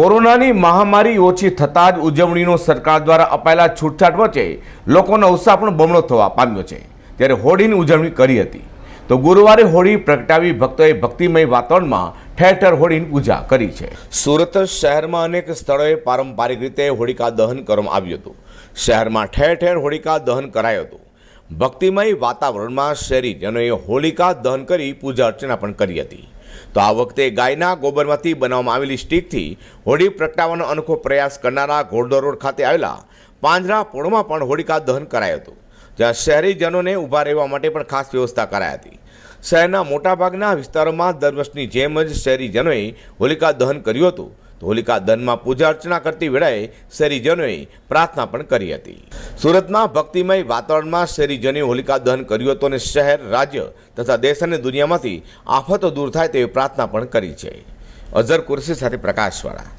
કોરોનાની મહામારી ઓછી થતાં જ ઉજવણીનો સરકાર દ્વારા અપાયેલા છૂટછાટ વચ્ચે લોકોનો ઉત્સાહ પણ બમણો થવા પામ્યો છે. ત્યારે હોળીની ઉજવણી કરી હતી. તો ગુરુવારે હોળી પ્રગટાવી ભક્તોએ ભક્તિમય વાતાવરણમાં ઠેર ઠેર હોળીની પૂજા કરી છે. સુરત શહેરમાં અનેક સ્થળોએ પારંપરિક રીતે હોળિકા દહન કરવામાં આવ્યું હતું. શહેરમાં ઠેર ઠેર હોળિકા દહન કરાયું હતું. ભક્તિમય વાતાવરણમાં શહેરીજનોએ હોળિકા દહન કરી પૂજા અર્ચના પણ કરી હતી. તો આ વખતે ગાયના ગોબરમાંથી બનાવવામાં આવેલી સ્ટીકથી હોળી પ્રગટાવવાનો અનોખો પ્રયાસ કરનારા ઘોડદોર રોડ ખાતે આવેલા પાંજરા પોળમાં પણ હોલિકા દહન કરાયું હતું, જ્યાં શહેરીજનોને ઊભા રહેવા માટે પણ ખાસ વ્યવસ્થા કરાઈ હતી. શહેરના મોટાભાગના વિસ્તારોમાં દર વર્ષની જેમ જ શહેરીજનોએ હોલિકા દહન કર્યું હતું. તો હોલિકા દહનમાં પૂજા અર્ચના કરતી વેળાએ શહેરીજનોએ પ્રાર્થના પણ કરી હતી. સુરતમાં ભક્તિમય વાતાવરણમાં શહેરીજનોએ હોલિકા દહન કર્યું હતું અને શહેર, રાજ્ય તથા દેશ અને દુનિયામાંથી આફતો દૂર થાય તેવી પ્રાર્થના પણ કરી છે. અઝર કુરશી સાથે પ્રકાશવાળા.